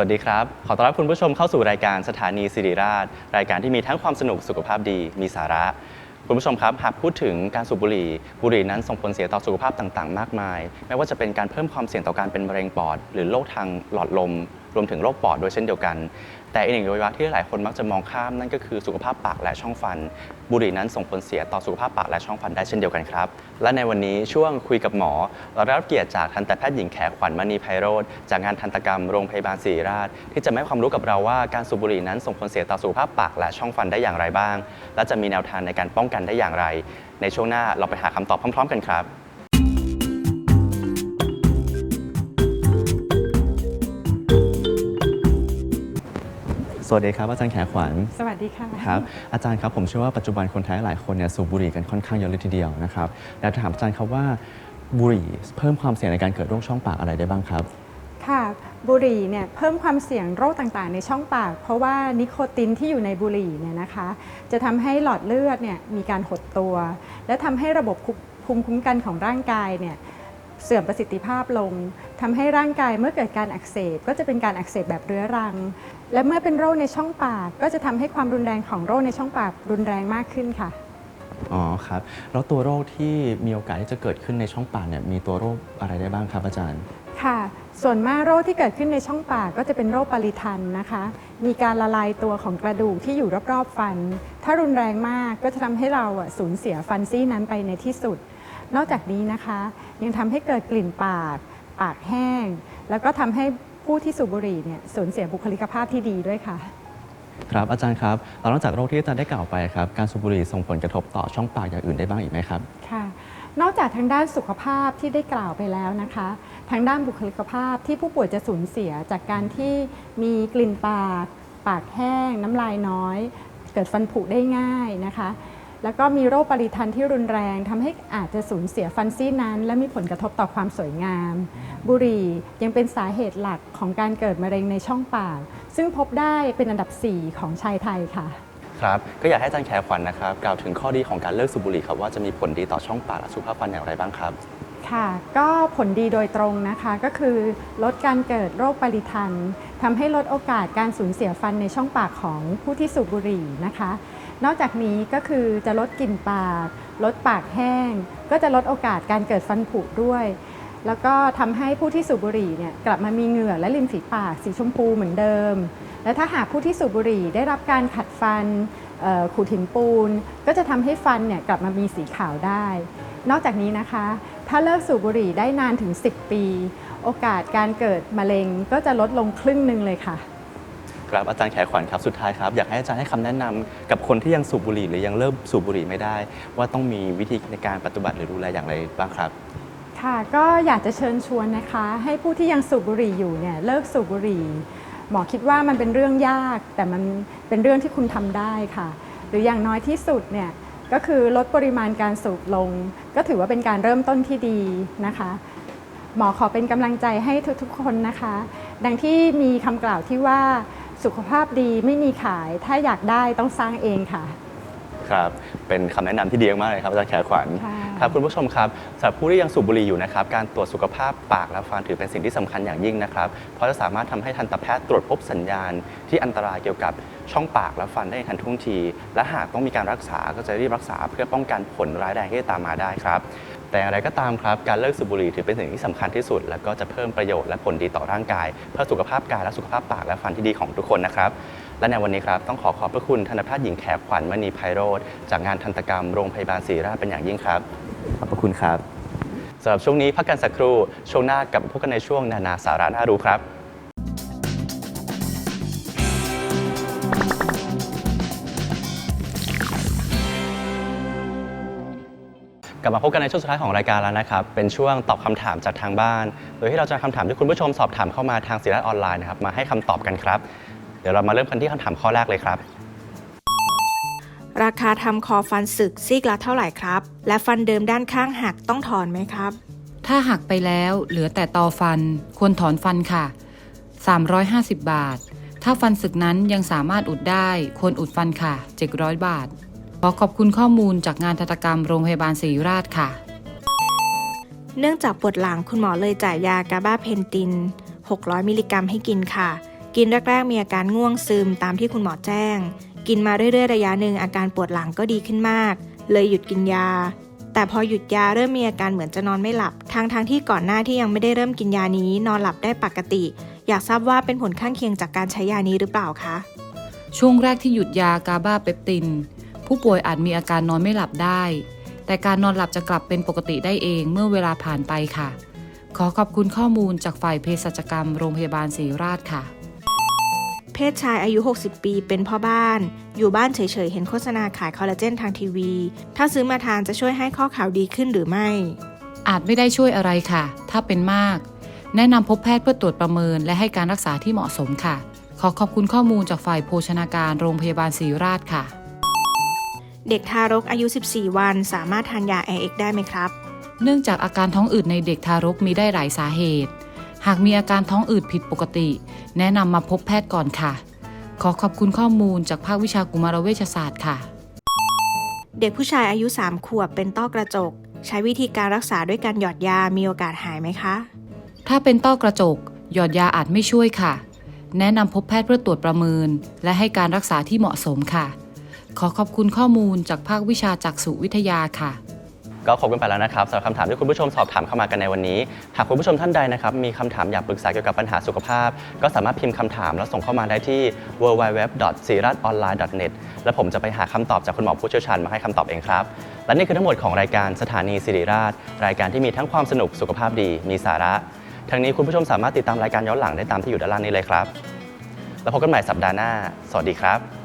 วัสดีครับ ขอต้อนรับคุณผู้ชมเข้าสู่รายการสถานีสิริราช รายการที่มีทั้งความสนุกสุขภาพดี มีสาระ คุณผู้ชมครับ หากพูดถึงการสูบบุหรี่ บุหรี่นั้นส่งผลเสียต่อสุขภาพต่าง ๆ มากมาย ไม่ว่าจะเป็นการเพิ่มความเสี่ยงต่อการเป็นมะเร็งปอด หรือโรคทางหลอดลม รวมถึงโรคปอดด้วยเช่นเดียวกัน แต่อีกหนึ่งอวัยวะที่หลายคนมักจะมองข้ามนั่นก็คือสุขภาพปากและช่องฟัน บุหรี่นั้นส่งผลเสียต่อสุขภาพปากและช่องฟันได้เช่นเดียวกันครับ และในวันนี้ช่วงคุยกับหมอ เราได้รับเกียรติจากทันตแพทย์หญิงแขขวัญมณีไพโรธจากงานทันตกรรมโรงพยาบาลศิริราช ที่จะมาให้ความรู้กับเราว่าการสูบบุหรี่นั้นส่งผลเสียต่อสุขภาพปากและช่องฟันได้อย่างไรบ้าง และจะมีแนวทางในการป้องกันได้อย่างไร ในช่วงหน้าเราไปหาคำตอบพร้อม ๆ กันครับ สวัสดีครับอาจารย์แขขวัญสวัสดีค่ะครับอาจารย์ครับผมเชื่อว่าปัจจุบันคนไทยหลายคนเนี่ยสูบบุหรี่กันค่อนข้างเยอะเลยทีเดียวนะครับอยากจะถามอาจารย์ครับว่าบุหรี่เพิ่มความเสี่ยงในการเกิดโรคช่องปากอะไรได้บ้างครับค่ะบุหรี่เนี่ยเพิ่มความเสี่ยงโรคต่างๆ ในช่องปาก เพราะว่านิโคตินที่อยู่ในบุหรี่เนี่ยนะคะ จะทำให้หลอดเลือดเนี่ยมีการหดตัว และทำให้ระบบภูมิคุ้มกันของร่างกายเนี่ยเสื่อมประสิทธิภาพลงทำให้ร่างกายเมื่อเกิดการอักเสบก็จะเป็นการอักเสบแบบเรื้อรัง และเมื่อเป็นโรคในช่องปาก ก็จะทำให้ความรุนแรงของโรคในช่องปากรุนแรงมากขึ้นค่ะ อ๋อครับ แล้วตัวโรคที่มีโอกาสที่จะเกิดขึ้นในช่องปากเนี่ยมีตัวโรคอะไรได้บ้างครับอาจารย์ ค่ะ ส่วนมากโรคที่เกิดขึ้นในช่องปากก็จะเป็นโรคปริทันนะคะ มีการละลายตัวของกระดูกที่อยู่รอบๆฟัน ถ้ารุนแรงมากก็จะทำให้เราอะสูญเสียฟันซี่นั้นไปในที่สุด นอกจากนี้นะคะ ยังทำให้เกิดกลิ่นปาก ปากแห้ง แล้วก็ทำให้ ผู้ที่สูบบุหรี่เนี่ยสูญเสียบุคลิกภาพที่ดีด้วยค่ะ ครับอาจารย์ครับแล้วนอกจากโรคที่อาจารย์ได้กล่าวไปครับการสูบบุหรี่ส่งผลกระทบต่อช่องปากอย่างอื่นได้บ้างอีกไหมครับ ค่ะ นอกจากทางด้านสุขภาพที่ได้กล่าวไปแล้วนะคะ ทางด้านบุคลิกภาพที่ผู้ป่วยจะสูญเสียจากการที่มีกลิ่นปาก ปากแห้ง น้ำลายน้อย เกิดฟันผุได้ง่ายนะคะ แล้วก็มีโรคปริทันที่รุนแรงทำให้อาจจะสูญเสียฟันซี่นั้น และมีผลกระทบต่อความสวยงาม บุหรี่ยังเป็นสาเหตุหลักของการเกิดมะเร็งในช่องปาก ซึ่งพบได้เป็นอันดับ 4 ของชายไทยค่ะ ครับ ก็อยากให้อาจารย์แขขวัญนะครับกล่าวถึงข้อดีของการเลิกสูบบุหรี่ครับว่าจะมีผลดีต่อช่องปากและสุขภาพฟันอย่างไรบ้างครับค่ะก็ผลดีโดยตรงนะคะก็คือลดการเกิดโรคปริทันทำให้ลดโอกาสการสูญเสียฟันในช่องปากของผู้ที่สูบบุหรี่นะคะ นอกจากนี้ก็คือจะลดกลิ่นปาก ลดปากแห้ง ก็จะลดโอกาสการเกิดฟันผุด้วย แล้วก็ทำให้ผู้ที่สูบบุหรี่เนี่ยกลับมามีเหงื่อและริมฝีปากสีชมพูเหมือนเดิม และถ้าหากผู้ที่สูบบุหรี่ได้รับการขัดฟันขูดหินปูน ก็จะทำให้ฟันเนี่ยกลับมามีสีขาวได้ นอกจากนี้นะคะ ถ้าเลิกสูบบุหรี่ได้นานถึง 10 ปี โอกาสการเกิดมะเร็งก็จะลดลงครึ่งหนึ่งเลยค่ะ ครับอาจารย์แขขวัญครับสุดท้ายครับอยากให้อาจารย์ให้คำแนะนำกับคนที่ยังสูบบุหรี่หรือยังเริ่มสูบบุหรี่ไม่ได้ ว่าต้องมีวิธีในการปฏิบัติหรือดูแลอย่างไรบ้างครับ ค่ะก็อยากจะเชิญชวนนะคะ ให้ผู้ที่ยังสูบบุหรี่อยู่เนี่ยเลิกสูบบุหรี่หมอคิดว่ามันเป็นเรื่องยาก แต่มันเป็นเรื่องที่คุณทำได้ค่ะ หรืออย่างน้อยที่สุดเนี่ยก็คือลดปริมาณการสูบลง ก็ถือว่าเป็นการเริ่มต้นที่ดีนะคะ หมอขอเป็นกำลังใจให้ทุกๆคนนะคะ ดังที่มีคำกล่าวที่ว่า สุขภาพดีไม่มีขาย ถ้าอยากได้ต้องสร้างเองค่ะ ครับ เป็นคำแนะนำที่ดีมากเลยครับอาจารย์แขขวัญ ค่ะ ครับคุณผู้ชมครับสำหรับผู้ที่ยังสูบบุหรี่อยู่นะครับการตรวจสุขภาพปากและฟันถือเป็นสิ่งที่สำคัญอย่างยิ่งนะครับเพราะจะสามารถทำให้ทันตแพทย์ตรวจพบสัญญาณ ที่อันตรายเกี่ยวกับช่องปากและฟันได้ทันท่วงที และหากต้องมีการรักษาก็จะรีบรักษาเพื่อป้องกันผลร้ายแรงที่จะตามมาได้ครับ แต่อย่างไรก็ตามครับ การเลิกสูบบุหรี่ถือเป็นสิ่งที่สำคัญที่สุด และก็จะเพิ่มประโยชน์และผลดีต่อร่างกาย เพื่อสุขภาพกายและสุขภาพปากและฟันที่ดีของทุกคนนะครับ และในวันนี้ครับต้องขอขอบพระคุณทันตแพทย์หญิงแขกขวัญมณีไพโรธจากงานทันตกรรมโรงพยาบาลศรีราชเป็นอย่างยิ่งครับขอบพระคุณครับสำหรับช่วงนี้พักกันสักครู่ช่วงหน้ากลับมาพบกันในช่วงนานาสาระน่ารู้ครับ กลับมาพบกันในช่วงสุดท้ายของรายการแล้วนะครับ เป็นช่วงตอบคำถามจากทางบ้าน โดยที่เราจะนำคำถามที่คุณผู้ชมสอบถามเข้ามาทางศิรัตออนไลน์นะครับมาให้คำตอบกันครับ เดี๋ยวเรามาเริ่มกันที่คำถามข้อแรกเลยครับ ราคาทำคอฟันสึกซีกละเท่าไหร่ครับ และฟันเดิมด้านข้างหักต้องถอนไหมครับ ถ้าหักไปแล้วเหลือแต่ตอฟันควรถอนฟันค่ะ 350 บาท ถ้าฟันสึกนั้นยังสามารถอุดได้ ควรอุดฟันค่ะ 700 บาท ขอขอบคุณข้อมูลจากงานทันตกรรมโรงพยาบาลศรีราชค่ะ เนื่องจากปวดหลังคุณหมอเลยจ่ายยากาบาเพนติน 600 มิลลิกรัมให้กินค่ะ กินแรกๆมีอาการง่วงซึมตามที่คุณหมอแจ้ง กินมาเรื่อยๆระยะหนึ่งอาการปวดหลังก็ดีขึ้นมาก เลยหยุดกินยา แต่พอหยุดยาเริ่มมีอาการเหมือนจะนอนไม่หลับทางทางๆที่ก่อนหน้าที่ยังไม่ได้เริ่มกินยานี้นอนหลับได้ปกติ อยากทราบว่าเป็นผลข้างเคียงจากการใช้ยานี้หรือเปล่าคะช่วงแรกที่หยุดยากาบาเปปติน ผู้ป่วยอาจมีอาการนอนไม่หลับได้ แต่การนอนหลับจะกลับเป็นปกติได้เองเมื่อเวลาผ่านไปค่ะ ขอขอบคุณข้อมูลจากฝ่ายเภสัชกรรมโรงพยาบาลศรีราชค่ะ เพศชายอายุ 60 ปี เป็นพ่อบ้าน อยู่บ้านเฉยๆ เห็นโฆษณาขายคอลลาเจนทางทีวี ถ้าซื้อมาทานจะช่วยให้ข้อข่าวดีขึ้นหรือไม่ อาจไม่ได้ช่วยอะไรค่ะ ถ้าเป็นมาก แนะนำพบแพทย์เพื่อตรวจประเมิน และให้การรักษาที่เหมาะสมค่ะ ขอขอบคุณข้อมูลจากฝ่ายโภชนาการโรงพยาบาลศรีราชค่ะ เด็กทารกอายุ 14 วัน สามารถทานยา AX ได้ไหมครับ เนื่องจากอาการท้องอืดในเด็กทารกมีได้หลายสาเหตุ หากมีอาการท้องอืดผิดปกติ แนะนำมาพบแพทย์ก่อนค่ะ ขอขอบคุณข้อมูลจากภาควิชากุมารเวชศาสตร์ค่ะ เด็กผู้ชายอายุ 3 ขวบเป็นต้อกระจก ใช้วิธีการรักษาด้วยการหยอดยามีโอกาสหายไหมคะ ถ้าเป็นต้อกระจก หยอดยาอาจไม่ช่วยค่ะ แนะนำพบแพทย์เพื่อตรวจประเมิน และให้การรักษาที่เหมาะสมค่ะ ขอขอบคุณข้อมูลจากภาควิชาจักษุวิทยาค่ะ ก็ครบกันไปแล้วนะครับสำหรับคำถามที่คุณผู้ชมสอบถามเข้ามากันในวันนี้ หากคุณผู้ชมท่านใดนะครับมีคำถามอยากปรึกษาเกี่ยวกับปัญหาสุขภาพ ก็สามารถพิมพ์คำถามแล้วส่งเข้ามาได้ที่ w w w s i r a t o n l i n e n e t และผมจะไปหาคำตอบจากคุณหมอผู้เชี่ยวชาญมาให้คำตอบเองครับ และนี่คือทั้งหมดของรายการสถานีสิริราช รายการที่มีทั้งความสนุกสุขภาพดีมีสาระทั้งนี้คุณผู้ชมสามารถติดตามรายการย้อนหลังได้ตามที่อยู่ด้านล่างนี้เลยครับ แล้วพบกันใหม่สัปดาห์หน้า สวัสดีครับ